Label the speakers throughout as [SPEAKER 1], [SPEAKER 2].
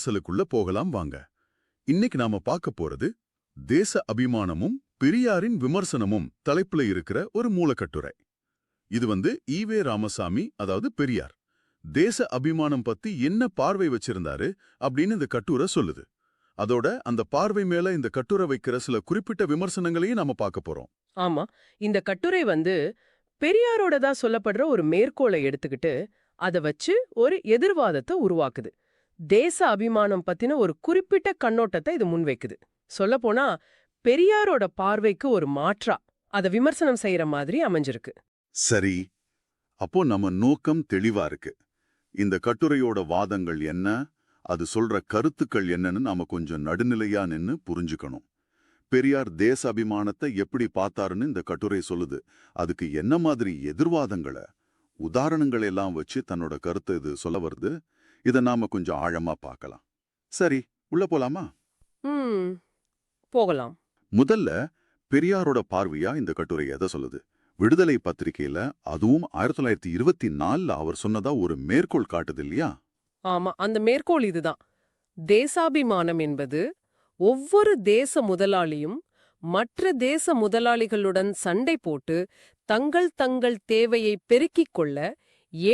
[SPEAKER 1] அலசலுக்குள்ள போகலாம் வாங்க. இன்னைக்கு நாம பார்க்க போறது தேச அபிமானமும் பெரியாரின் விமர்சனமும் தலைப்புல இருக்கிற ஒரு மூலக்கட்டுரை. இது வந்து ஈவே ராமசாமி அதாவது பெரியார். தேச அபிமானம் பத்தி என்ன பார்வை வச்சிருந்தாரு அப்படின்னு இந்த கட்டுரை சொல்லுது. அதோட அந்த பார்வை மேல இந்த கட்டுரை வைக்கிற சில குறிப்பிட்ட விமர்சனங்களையும் நாம பார்க்க போறோம்.
[SPEAKER 2] ஆமா இந்த கட்டுரை வந்து பெரியாரோட தான் சொல்லப்படுற ஒரு மேற்கோளை எடுத்துக்கிட்டு அத வச்சு ஒரு எதிர்வாதத்தை உருவாக்குது. தேச அபிமானம் பத்தின ஒரு குறிப்பிட்ட கண்ணோட்டத்தை இது முன்வைக்குது. சொல்லப்போனா பெரியாரோட பார்வைக்கு ஒரு மாற்றா அத விமர்சனம் செய்யற மாதிரி அமைஞ்சிருக்கு.
[SPEAKER 1] சரி அப்போ நம்ம நோக்கம் தெளிவா இருக்கு. இந்த கட்டுரையோட வாதங்கள் என்ன அது சொல்ற கருத்துக்கள் என்னன்னு நாம கொஞ்சம் நடுநிலையா நின்னு புரிஞ்சுக்கணும். பெரியார் தேச அபிமானத்தை எப்படி பார்த்தாருன்னு இந்த கட்டுரை சொல்லுது. அதுக்கு என்ன மாதிரி எதிர்வாதங்களை உதாரணங்கள் எல்லாம் வச்சு தன்னோட கருத்தை இது சொல்ல வருது. இதை நாம கொஞ்சம் ஆழமா பார்க்கலாம் சரி உள்ள போலாமா?
[SPEAKER 2] போகலாம்.
[SPEAKER 1] முதல்ல பெரியாரோட பார்வையா இந்த கட்டுரை எதை சொல்லுது? விடுதலை பத்திரிகையில அதுவும் ஆயிரத்தி தொள்ளாயிரத்தி இருபத்தி நாலுல அவர் சொன்னதா ஒரு மேற்கோள் காட்டுது இல்லையா?
[SPEAKER 2] ஆமா அந்த மேற்கோள் இதுதான். தேசாபிமானம் என்பது ஒவ்வொரு தேச முதலாளியும் மற்ற தேச முதலாளிகளுடன் சண்டை போட்டு தங்கள் தங்கள் தேவையை பெருக்கிக் கொள்ள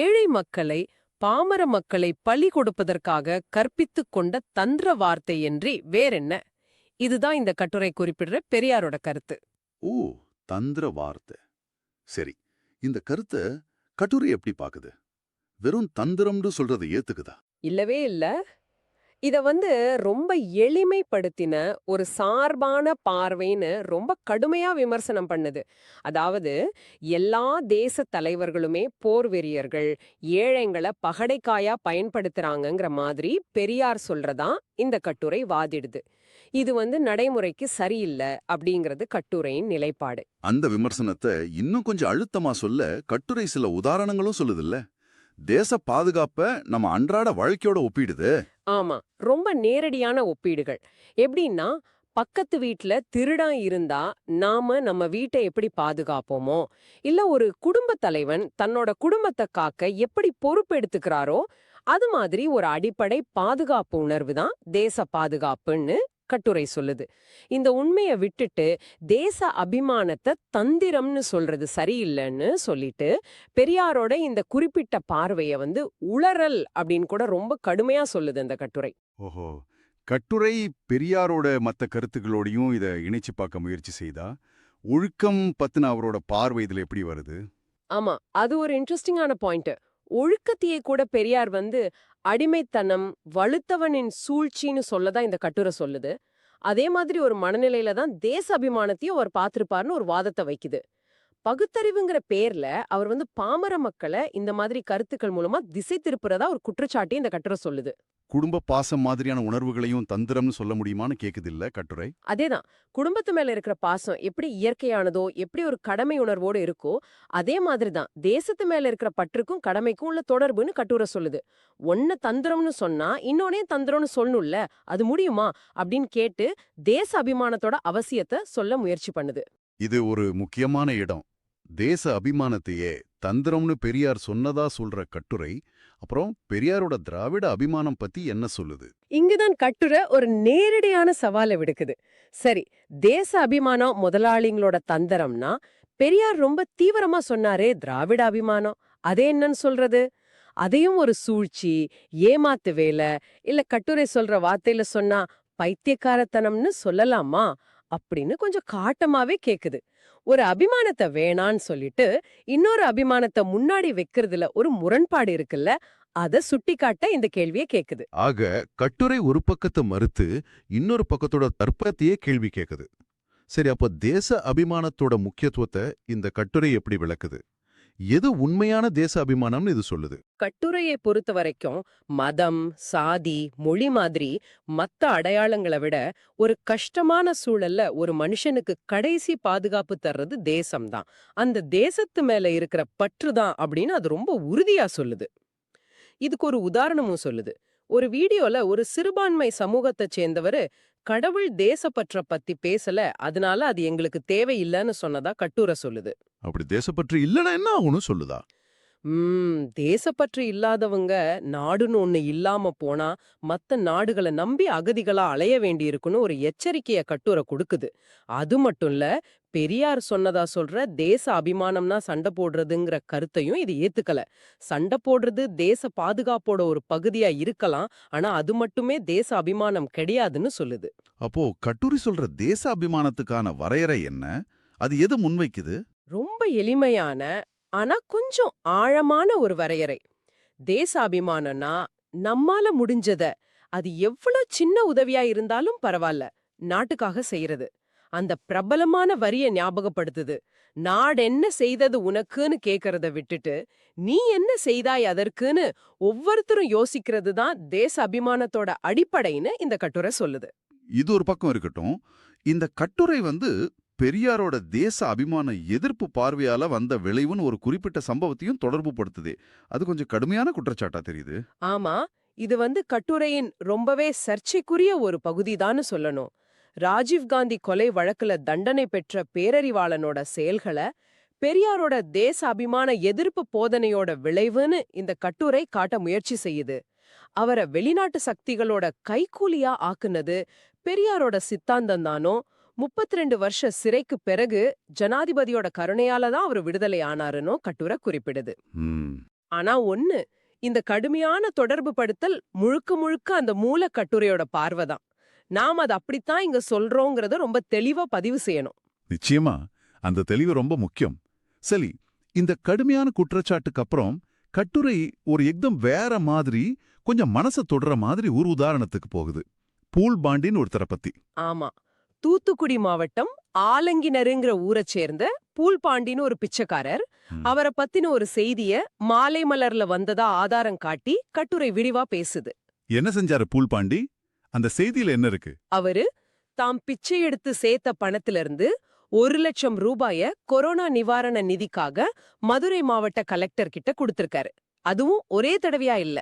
[SPEAKER 2] ஏழை மக்களை பாமர மக்களை பலி கொடுப்பதற்காக கற்பித்துக் கொண்ட தந்திர வார்த்தை என்றி வேறென்ன? இதுதான் இந்த கட்டுரை குறிப்பிடுற பெரியாரோட கருத்து.
[SPEAKER 1] ஓ தந்திர வார்த்தை. சரி இந்த கருத்தை கட்டுரை எப்படி பாக்குது வெறும் தந்திரம்னு சொல்றதை ஏத்துக்குதா?
[SPEAKER 2] இல்லவே இல்ல. இத வந்து ரொம்ப எளிமைப்படுத்தின ஒரு சார்பான பார்வைன்னு ரொம்ப கடுமையா விமர்சனம் பண்ணுது. அதாவது எல்லா தேச தலைவர்களுமே போர் வெறியர்கள் ஏழைங்களை பகடைக்காயா பயன்படுத்துறாங்கங்கிற மாதிரி பெரியார் சொல்றதா இந்த கட்டுரை வாதிடுது. இது வந்து நடைமுறைக்கு சரியில்லை அப்படிங்கிறது கட்டுரையின் நிலைப்பாடு.
[SPEAKER 1] அந்த விமர்சனத்தை இன்னும் கொஞ்சம் அழுத்தமா சொல்ல கட்டுரை சில உதாரணங்களும் சொல்லுதுல்ல? தேச பாதுகாப்ப நம்ம அன்றாட வாழ்க்கையோட ஒப்பிடுது.
[SPEAKER 2] ஆமா ரொம்ப நேரடியான ஒப்பீடுகள். எப்படின்னா பக்கத்து வீட்ல திருடன் இருந்தா நாம நம்ம வீட்டை எப்படி பாதுகாப்போமோ இல்ல ஒரு குடும்பத் தலைவன் தன்னோட குடும்பத்தை காக்க எப்படி பொறுப்பெடுத்துக்கிறாரோ அது மாதிரி ஒரு அடிப்படை பாதுகாப்பு உணர்வு தான் தேச பாதுகாப்புன்னு கட்டுரை சொல்லுது. இந்த உண்மையை விட்டுட்டு தேச அபிமானத்தை தந்திரம்னு சொல்றது சரியில்லைன்னு சொல்லிட்டு பெரியாரோட இந்த குறிப்பிட்ட பார்வைய வந்து உளறல் அப்படின்னு கூட ரொம்ப கடுமையா சொல்லுது இந்த கட்டுரை.
[SPEAKER 3] ஓஹோ. கட்டுரை பெரியாரோட மத்த கருத்துக்களோடையும் இத இணைச்சு பார்க்க முயற்சி செய்தா? ஒழுக்கம் பத்தின அவரோட பார்வை இதுல எப்படி வருது?
[SPEAKER 2] ஆமா. அது ஒரு இன்ட்ரெஸ்டிங்கான பாயிண்ட் ஒழுக்கத்தையே கூட பெரியார் வந்து அடிமைத்தனம் வலுத்தவனின் சூழ்ச்சின்னு சொல்லதான் இந்த கட்டுரை சொல்லுது. அதே மாதிரி ஒரு மனநிலையில தான் தேச அபிமானத்தையும் அவர் பார்த்திருப்பார்னு ஒரு வாதத்தை வைக்குது. பகுத்தறிவுங்கிற பேர்ல அவர் வந்து பாமர மக்களை இந்த மாதிரி கருத்துக்கள் மூலமா திசை திருப்புறதா ஒரு குற்றச்சாட்டி இந்த கட்டுரை சொல்லுது.
[SPEAKER 3] குடும்ப பாசம் மாதிரியான உணர்வுகளையும் தந்திரம்னு சொல்ல முடியுமான்னு கேக்குது இல்ல கட்டுரை?
[SPEAKER 2] அதேதான். குடும்பத்து மேல இருக்கிற பாசம் எப்படி இயற்கையானதோ எப்படி ஒரு கடமை உணர்வோடு இருக்கோ அதே மாதிரி தான் தேசத்து மேல இருக்கிற பற்றுக்கும் கடமைக்கும் உள்ள தொடர்புன்னு கட்டுரை சொல்லுது. ஒன்ன தந்திரம்னு சொன்னா இன்னொன்னே தந்திரம்னு சொல்லணும்ல அது முடியுமா? அப்படின்னு கேட்டு தேச அபிமானத்தோட அவசியத்தை சொல்ல முயற்சி பண்ணுது.
[SPEAKER 3] இது ஒரு முக்கியமான இடம். தேச அபிமானத்தையே தந்திரம்னு பெரியார் சொன்னதா சொல்ற கட்டுரை அப்புறம் பெரியாரோட திராவிட அபிமானம் பத்தி என்ன சொல்லுது?
[SPEAKER 2] இங்குதான் கட்டுரை ஒரு நேரடியான சவாலை விடுக்குது. சரி தேச அபிமானம் முதலாளிங்களோட தந்திரம்னா பெரியார் ரொம்ப தீவிரமா சொன்னாரே திராவிட அபிமானம். அதே என்னன்னு சொல்றது? அதையும் ஒரு சூழ்ச்சி ஏமாத்து வேலை இல்ல கட்டுரை சொல்ற வார்த்தையில சொன்னா பைத்தியக்காரத்தனம்னு சொல்லலாமா? அப்படின்னு கொஞ்சம் காட்டமாவே கேக்குது. ஒரு அபிமானத்தை வேணான்னு சொல்லிட்டு இன்னொரு அபிமானத்தை முன்னாடி வைக்கிறதுல ஒரு முரண்பாடு இருக்குல்ல அத சுட்டிக்காட்ட இந்த கேள்வியை கேக்குது.
[SPEAKER 3] ஆக கட்டுரை ஒரு பக்கத்தை மறுத்து இன்னொரு பக்கத்தோட தர்ப்பத்தையே கேள்வி கேக்குது. சரி அப்ப தேச அபிமானத்தோட முக்கியத்துவத்தை இந்த கட்டுரை எப்படி விளக்குது? எது உண்மையான தேச அபிமானம்னு இது சொல்லுது?
[SPEAKER 2] கட்டுரையை பொறுத்த வரைக்கும் மதம் சாதி மொழி மாதிரி மத்த அடையாளங்களை விட ஒரு கஷ்டமான சூழல்ல ஒரு மனுஷனுக்கு கடைசி பாதுகாப்பு தர்றது தேசம்தான். அந்த தேசத்து மேல இருக்கிற பற்று தான் அப்படின்னு அது ரொம்ப உறுதியா சொல்லுது. இதுக்கு ஒரு உதாரணமும் சொல்லுது. ஒரு வீடியோல ஒரு சிறுபான்மை சமூகத்தை சேர்ந்தவரு கடவுள் தேசப்பற்ற பத்தி பேசல அதனால அது எங்களுக்கு தேவையில்லைன்னு சொன்னதா கட்டுரை சொல்லுது.
[SPEAKER 3] அப்படி தேசப்பற்று இல்லைன்னா என்ன ஆகும்னு சொல்லுதா?
[SPEAKER 2] ம் தேசப்பற்று இல்லாதவங்க நாடுன்னு ஒண்ணு இல்லாம போனா மத்த நாடுகளை நம்பி அகதிகளா அலைய வேண்டியிருக்குன்னு ஒரு எச்சரிக்கைய கட்டுரை கொடுக்குது. அது மட்டும் இல்ல பெரியார் சொன்னதா சொல்ற தேச அபிமானம்னா சண்டை போடுறதுங்கிற கருத்தையும் இது ஏத்துக்கல. சண்டை போடுறது தேச பாதுகாப்போட ஒரு பகுதியா இருக்கலாம். ஆனா அது மட்டுமே தேச அபிமானம் கிடையாதுன்னு சொல்லுது.
[SPEAKER 1] அப்போ கட்டுரை சொல்ற தேச அபிமானத்துக்கான வரையறை என்ன? அது எது முன்வைக்குது?
[SPEAKER 2] ரொம்ப எளிமையான ஆனா கொஞ்சம் ஆழமான ஒரு வரையறை. தேச அபிமானம்னா நம்மால முடிஞ்சத அது எவ்வளவு சின்ன உதவியா இருந்தாலும் பரவாயில்ல நாட்டுக்காக செய்யறது அந்த பிரபலமான வரிய ஞாபகப்படுத்துது. நாடென்ன செய்தது உனக்குன்னு கேக்கறத விட்டுட்டு நீ என்ன செய்தாய் அதற்குன்னு ஒவ்வொருத்தரும் யோசிக்கிறது தான் தேச அபிமானத்தோட அடிப்படைன்னு இந்த கட்டுரை சொல்லுது.
[SPEAKER 1] இது ஒரு பக்கம் இருக்கட்டும். இந்த கட்டுரை வந்து பெரியாரோட தேச அபிமான எதிர்ப்பு பார்வையால வந்த விளைவுன்னு ஒரு குறிப்பிட்ட சம்பவத்தையும் தொடர்பு படுத்துதே. அது கொஞ்சம் கடுமையான குற்றச்சாட்டா தெரியுது?
[SPEAKER 2] ஆமா. இது வந்து கட்டுரையின் ரொம்பவே சர்ச்சைக்குரிய ஒரு பகுதிதான்னு சொல்லணும். ராஜீவ்காந்தி கொலை வழக்குல தண்டனை பெற்ற பேரறிவாளனோட செயல்களை பெரியாரோட தேச அபிமான எதிர்ப்பு போதனையோட விளைவுன்னு இந்த கட்டுரை காட்ட முயற்சி செய்யுது. அவரை வெளிநாட்டு சக்திகளோட கைக்கூலியா ஆக்குனது பெரியாரோட சித்தாந்தம் தானோ? முப்பத்தி ரெண்டு வருஷ சிறைக்கு பிறகு ஜனாதிபதியோட கருணையால தான் அவர் விடுதலை ஆனாருன்னு கட்டுரை குறிப்பிடுது. ஆனா ஒண்ணு இந்த கடுமையான தொடர்பு படுத்தல் முழுக்க முழுக்க அந்த மூல கட்டுரையோட பார்வைதான் நாம் அது அப்படித்தான் இங்க சொல்றோங்கிறத ரொம்ப தெளிவா பதிவு செய்யணும்.
[SPEAKER 1] நிச்சயமா. அந்த தெளிவு ரொம்ப முக்கியம். சரி இந்த கடுமையான குற்றச்சாட்டுக்கு அப்புறம் கட்டுரை ஒரு எக்தம் வேற மாதிரி கொஞ்சம் மனச தொடுற மாதிரி ஒரு உதாரணத்துக்கு போகுது. பூல் பாண்டின்னு ஒருத்தரை பத்தி.
[SPEAKER 2] ஆமா. தூத்துக்குடி மாவட்டம் ஆலங்கினருங்கிற ஊரைச் சேர்ந்த பூல்பாண்டின்னு ஒரு பிச்சைக்காரர். அவரை பத்தின ஒரு செய்திய மாலை மலர்ல வந்ததா ஆதாரம் காட்டி கட்டுரை விரிவா பேசுது.
[SPEAKER 1] என்ன செஞ்சாரு பூல் பாண்டி? அந்த செய்தியில என்ன இருக்கு?
[SPEAKER 2] அவரு தாம் பிச்சை எடுத்து சேர்த்த பணத்திலிருந்து ஒரு லட்சம் ரூபாய கொரோனா நிவாரண நிதிக்காக மதுரை மாவட்ட கலெக்டர் கிட்ட கொடுத்திருக்காரு. அதுவும் ஒரே தடவையா இல்ல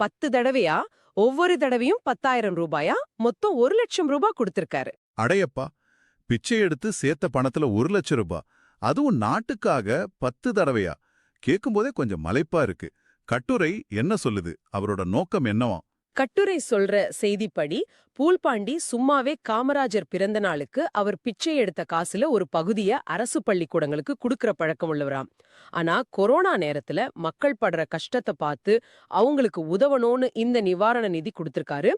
[SPEAKER 2] பத்து தடவையா ஒவ்வொரு தடவையும் பத்தாயிரம் ரூபாயா மொத்தம் ஒரு லட்சம் ரூபாய் கொடுத்திருக்காரு.
[SPEAKER 1] அடையப்பா பிச்சை எடுத்து சேர்த்த பணத்துல ஒரு லட்சம் ரூபாய் அதுவும் நாட்டுக்காக பத்து தடவையா? கேட்கும்போதே கொஞ்சம் மலைப்பா இருக்கு. கட்டுரை என்ன சொல்லுது? அவரோட நோக்கம் என்னவா?
[SPEAKER 2] கட்டுரை சொல்ற செய்திப்படி பூல்பாண்டி சும்மாவே காமராஜர் பிறந்த நாளுக்கு அவர் பிச்சை எடுத்த காசுல ஒரு பகுதிய அரசு பள்ளிக்கூடங்களுக்கு குடுக்கற பழக்கம் உள்ளவராம். ஆனா கொரோனா நேரத்துல மக்கள் படுற கஷ்டத்தை பார்த்து அவங்களுக்கு உதவணும்னு இந்த நிவாரண நிதி கொடுத்திருக்காரு.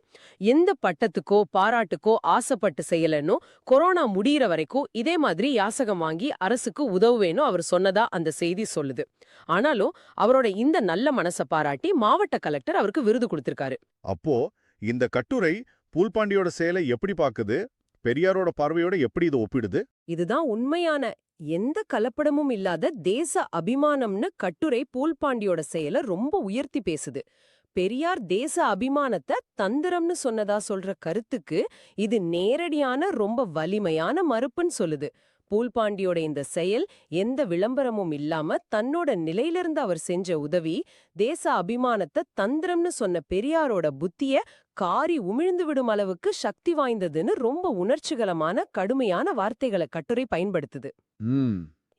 [SPEAKER 2] எந்த பட்டத்துக்கோ பாராட்டுக்கோ ஆசைப்பட்டு செய்யலன்னு கொரோனா முடியிற வரைக்கும் இதே மாதிரி யாசகம் வாங்கி அரசுக்கு உதவுவேன்னு அவர் சொன்னதா அந்த செய்தி சொல்லுது. ஆனாலும் அவரோட இந்த நல்ல மனசை பாராட்டி மாவட்ட கலெக்டர் அவருக்கு விருது கொடுத்திருக்காரு.
[SPEAKER 4] அப்போ இந்த கட்டுரை பூல்பாண்டியோட செயலை எப்படி பாக்குது? பெரியாரோட பார்வையோட எப்படி இதை ஒப்பிடுது?
[SPEAKER 2] இதுதான் உண்மையான எந்த கலப்படமும் இல்லாத தேச அபிமானம்னு கட்டுரை பூல்பாண்டியோட செயல ரொம்ப உயர்த்தி பேசுது. பெரியார் தேச அபிமானத்தை தந்திரம்னு சொன்னதா சொல்ற கருத்துக்கு இது நேரடியான ரொம்ப வலிமையான மறுப்புன்னு சொல்லுது. பூல்பாண்டியோட இந்த செயல் எந்த விளம்பரமும் இல்லாம தன்னோட நிலையிலிருந்து அவர் செஞ்ச உதவி தேச அபிமானத்தை தந்திரம்னு சொன்ன பெரியாரோட புத்திய காரி உமிழ்ந்து விடும் அளவுக்கு சக்தி வாய்ந்ததுன்னு ரொம்ப உணர்ச்சிகரமான கடுமையான வார்த்தைகளை கட்டுரை பயன்படுத்துது.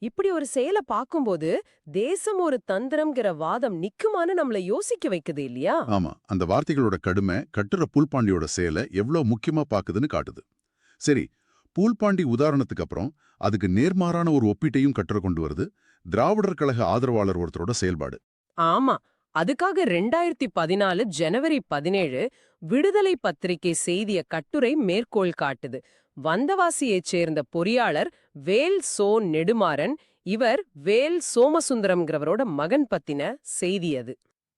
[SPEAKER 2] இப்படி ஒரு செயலை பார்க்கும்போது தேசம் ஒரு தந்திரம்ங்கிற வாதம் நிக்குமான்னு நம்மள யோசிக்க வைக்குது இல்லையா?
[SPEAKER 4] ஆமா. அந்த வார்த்தைகளோட கடுமை கட்டுற பூல்பாண்டியோட செயலை எவ்வளவு முக்கியமா பாக்குதுன்னு காட்டுது. சரி பூல்பாண்டி உதாரணத்துக்கு அப்புறம் அதுக்கு நேர்மாறான ஒரு ஒப்பீட்டையும் கட்டுற கொண்டு வருது. திராவிடர் கழக ஆதரவாளர் ஒருத்தரோட செயல்பாடு.
[SPEAKER 2] ஆமா. அதுக்காக ரெண்டாயிரத்தி பதினாலு ஜனவரி பதினேழு விடுதலை பத்திரிகை செய்திய கட்டுரை மேற்கோள் காட்டுது. வந்தவாசியைச் சேர்ந்த பொறியாளர் வேல் சோ நெடுமாறன் இவர் வேல் சோமசுந்தரம்ங்கிறவரோட மகன் பத்தின செய்தி அது.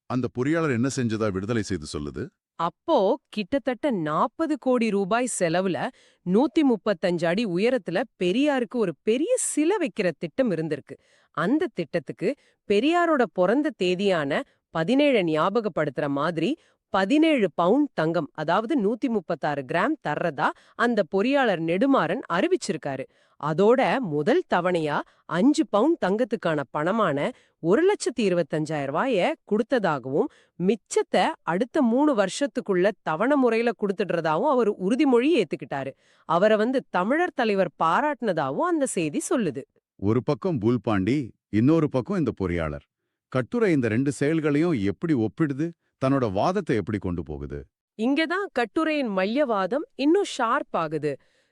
[SPEAKER 4] அந்த பொறியாளர் என்ன செஞ்சதா விடுதலை செய்து சொல்லுது?
[SPEAKER 2] அப்போ கிட்டத்தட்ட நாற்பது கோடி ரூபாய் செலவுல நூத்தி முப்பத்தஞ்சு அடி உயரத்துல பெரியாருக்கு ஒரு பெரிய சிலை வைக்கிற திட்டம் இருந்திருக்கு. அந்த திட்டத்துக்கு பெரியாரோட பிறந்த தேதியான பதினேழு ஞாபகப்படுத்துற மாதிரி பதினேழு பவுண்ட் தங்கம் அதாவது நூத்தி முப்பத்தாறு கிராம் தர்றதா அந்த பொறியாளர் நெடுமாறன் அறிவிச்சிருக்காரு. அதோட முதல் தவணையா அஞ்சு பவுண்ட் தங்கத்துக்கான பணமான ஒரு லட்சத்தி இருபத்தஞ்சாயிரம் ரூபாய கொடுத்ததாகவும் மிச்சத்தை அடுத்த மூணு வருஷத்துக்குள்ள தவணை முறையில கொடுத்துடுறதாவும் அவர் உறுதிமொழி ஏத்துக்கிட்டாரு. அவரை வந்து தமிழர் தலைவர் பாராட்டினதாவும் அந்த செய்தி சொல்லுது.
[SPEAKER 4] ஒரு பக்கம் பூல்பாண்டி இன்னொரு பக்கம் இந்த பொறியாளர்.
[SPEAKER 5] கட்டுரை இந்த ரெண்டு செயல்களையும் எப்படி ஒப்பிடுது? தன்னோட வாதத்தை எப்படி கொண்டு போகுது?
[SPEAKER 2] இங்கதான் கட்டுரையின் மையவாதம் இன்னும் ஷார்ப் ஆகுது.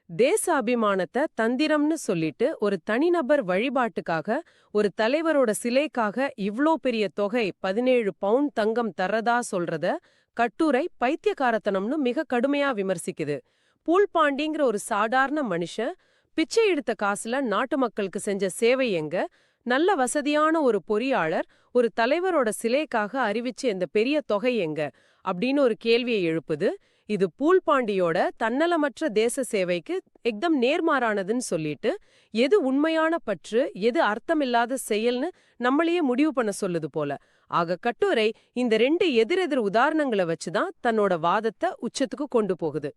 [SPEAKER 2] தேச அபிமானத்தை தந்திரம்னு சொல்லிட்டு ஒரு தனிநபர் வழிபாட்டுக்காக ஒரு தலைவரோட சிலைக்காக இவ்ளோ பெரிய தொகை பதினேழு பவுண்ட் தங்கம் தர்றதா சொல்றத கட்டுரை பைத்தியக்காரத்தனம்னு மிக கடுமையா விமர்சிக்குது. பூல்பாண்டிங்கிற ஒரு சாதாரண மனுஷன் பிச்சை எடுத்த காசுல நாட்டு மக்களுக்கு செஞ்ச சேவை எங்க? நல்ல வசதியான ஒரு பொறியாளர் ஒரு தலைவரோட சிலைக்காக அறிவிச்ச இந்த பெரிய தொகை எங்க? அப்படின்னு ஒரு கேள்வியை எழுப்புது. இது பூல்பாண்டியோட தன்னலமற்ற தேச சேவைக்கு எக்தம் நேர்மாறானதுன்னு சொல்லிட்டு எது உண்மையான பற்று எது அர்த்தமில்லாத செயல்னு நம்மளையே முடிவு பண்ண சொல்லுது போல. ஆக கட்டுரை இந்த ரெண்டு எதிரெதிர் உதாரணங்களை வச்சுதான் தன்னோட வாதத்தை உச்சத்துக்கு கொண்டு போகுது.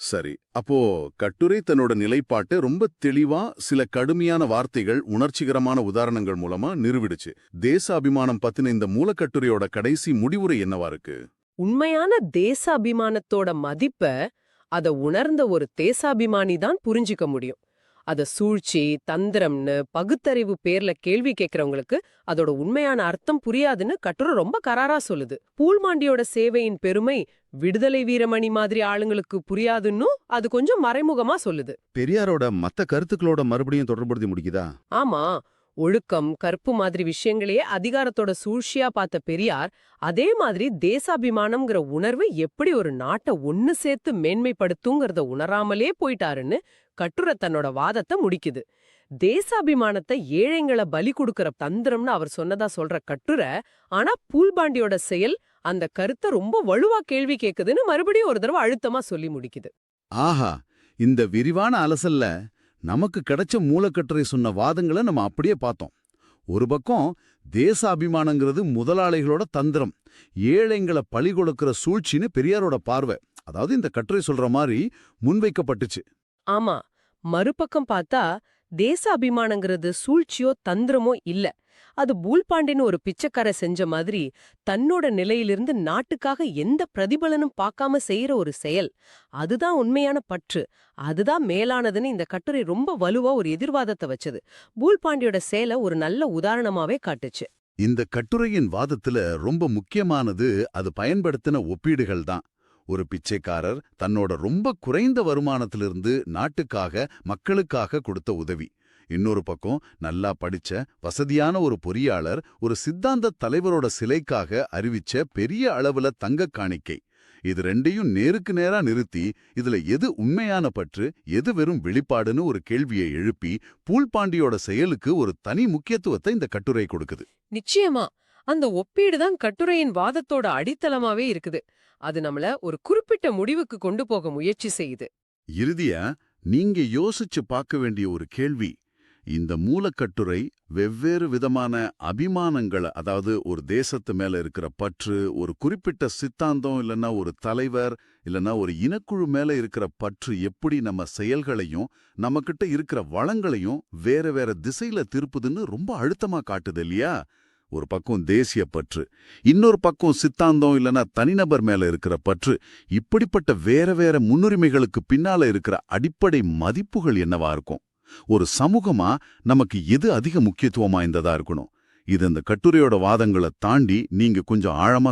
[SPEAKER 1] சரி அப்போ கட்டுரை தன்னோட நிலைப்பாட்டை ரொம்ப தெளிவா சில கடுமையான வார்த்தைகள் உணர்ச்சிகரமான உதாரணங்கள் மூலமா நிறுவிடுச்சு. தேச அபிமானம் பத்தின இந்த மூலக்கட்டுரையோட கடைசி முடிவுரை என்னவா இருக்கு?
[SPEAKER 2] உண்மையான தேச அபிமானத்தோட மதிப்ப அத உணர்ந்த ஒரு தேசாபிமானி தான் புரிஞ்சுக்க முடியும். அத சூழ்ச்சி தந்திரம்னு பகுத்தறிவு பேர்ல கேள்வி கேட்கறவங்களுக்கு அதோட உண்மையான அர்த்தம் புரியாதுன்னு கட்டுரை ரொம்ப கராரா சொல்லுது. பூல்மாண்டியோட சேவையின் பெருமை விடுதலை வீரமணி மாதிரி ஆளுங்களுக்கு புரியாதுன்னு அது கொஞ்சம் மறைமுகமா சொல்லுது.
[SPEAKER 5] பெரியாரோட மத்த கருத்துக்களோட மறுபடியும் தொடர்படுத்தி முடிக்குதா?
[SPEAKER 2] ஆமா. ஒழுக்கம் கற்பு மாதிரி விஷயங்களையே அதிகாரத்தோட சூழ்ச்சியா பார்த்த பெரியார் அதே மாதிரி தேசாபிமானம்ங்கிற உணர்வு எப்படி ஒரு நாட்டை ஒன்னு சேர்த்து மேன்மைப்படுத்துங்கிறத உணராமலே போயிட்டாருன்னு கட்டுரை தன்னோட வாதத்தை முடிக்குது. தேசாபிமானத்தை ஏழைங்களை பலி கொடுக்கற தந்திரம்னு அவர் சொன்னதா சொல்ற கட்டுரை ஆனா பூல்பாண்டியோட செயல் அந்த கருத்தை ரொம்ப வலுவா கேள்வி கேக்குதுன்னு மறுபடியும் ஒரு தடவை அழுத்தமா சொல்லி முடிக்குது.
[SPEAKER 5] ஆஹா இந்த விரிவான அலசல்ல நமக்கு கிடைச்ச மூலக்கட்டுரை சொன்ன வாதங்களை நம்ம அப்படியே பார்த்தோம். ஒரு பக்கம் தேச அபிமானங்கிறது முதலாளிகளோட தந்திரம் ஏழைங்களை பழி கொடுக்கிற சூழ்ச்சின்னு பெரியாரோட பார்வை. அதாவது இந்த கட்டுரை சொல்ற மாதிரி முன்வைக்கப்பட்டுச்சு.
[SPEAKER 2] ஆமா மறுபக்கம் பார்த்தா தேச அபிமானங்கிறது சூழ்ச்சியோ தந்திரமோ இல்ல. அது பூல்பாண்டின்னு ஒரு பிச்சைக்கார செஞ்ச மாதிரி தன்னோட நிலையிலிருந்து நாட்டுக்காக எந்த பிரதிபலனும் பார்க்காம செய்யற ஒரு செயல். அதுதான் உண்மையான பற்று. அதுதான் மேலானதுன்னு இந்த கட்டுரை ரொம்ப வலுவா ஒரு எதிர்வாதத்தை வச்சது. பூல்பாண்டியோட செயலை ஒரு நல்ல உதாரணமாவே காட்டுச்சு.
[SPEAKER 1] இந்த கட்டுரையின் வாதத்துல ரொம்ப முக்கியமானது அது பயன்படுத்தின ஒப்பீடுகள் தான். ஒரு பிச்சைக்காரர் தன்னோட ரொம்ப குறைந்த வருமானத்திலிருந்து நாட்டுக்காக மக்களுக்காக கொடுத்த உதவி. இன்னொரு பக்கம் நல்லா படிச்ச வசதியான ஒரு பொறியாளர் ஒரு சித்தாந்த தலைவரோட சிலைக்காக அறிவிச்ச பெரிய அளவுல தங்க காணிக்கை. இது ரெண்டையும் நேருக்கு நேரா நிறுத்தி இதுல எது உண்மையான பற்று எது வெறும் வெளிப்பாடுன்னு ஒரு கேள்வியை எழுப்பி பூல்பாண்டியோட செயலுக்கு ஒரு தனி முக்கியத்துவத்தை இந்த கட்டுரை கொடுக்குது.
[SPEAKER 2] நிச்சயமா. அந்த ஒப்பீடு தான் கட்டுரையின் வாதத்தோட அடித்தளமாவே இருக்குது. அது நம்மள ஒரு குறிப்பிட்ட முடிவுக்கு கொண்டு போக முயற்சி செய்யுது.
[SPEAKER 1] இறுதியா நீங்க யோசிச்சு பார்க்க வேண்டிய ஒரு கேள்வி இந்த மூலக்கட்டுரை வெவ்வேறு விதமான அபிமானங்களை அதாவது ஒரு தேசத்து மேல இருக்கிற பற்று ஒரு குறிப்பிட்ட சித்தாந்தம் இல்லைன்னா ஒரு தலைவர் இல்லைன்னா ஒரு இனக்குழு மேல இருக்கிற பற்று எப்படி நம்ம செயல்களையும் நம்மகிட்ட இருக்கிற வளங்களையும் வேற வேற திசையில திருப்புதுன்னு ரொம்ப அழுத்தமா காட்டுது இல்லையா? ஒரு பக்கம் தேசிய பற்று இன்னொரு பக்கம் சித்தாந்தம் இல்லைன்னா தனிநபர் மேல இருக்கிற பற்று. இப்படிப்பட்ட வேற வேற முன்னுரிமைகளுக்கு பின்னால இருக்கிற அடிப்படை மதிப்புகள் என்னவா இருக்கும்? ஒரு சமூகமா நமக்கு எது அதிக முக்கியத்துவமா இருந்ததா இருக்கணும்? இது இந்த கட்டுரையோட வாதங்களை தாண்டி நீங்க கொஞ்சம் ஆழமா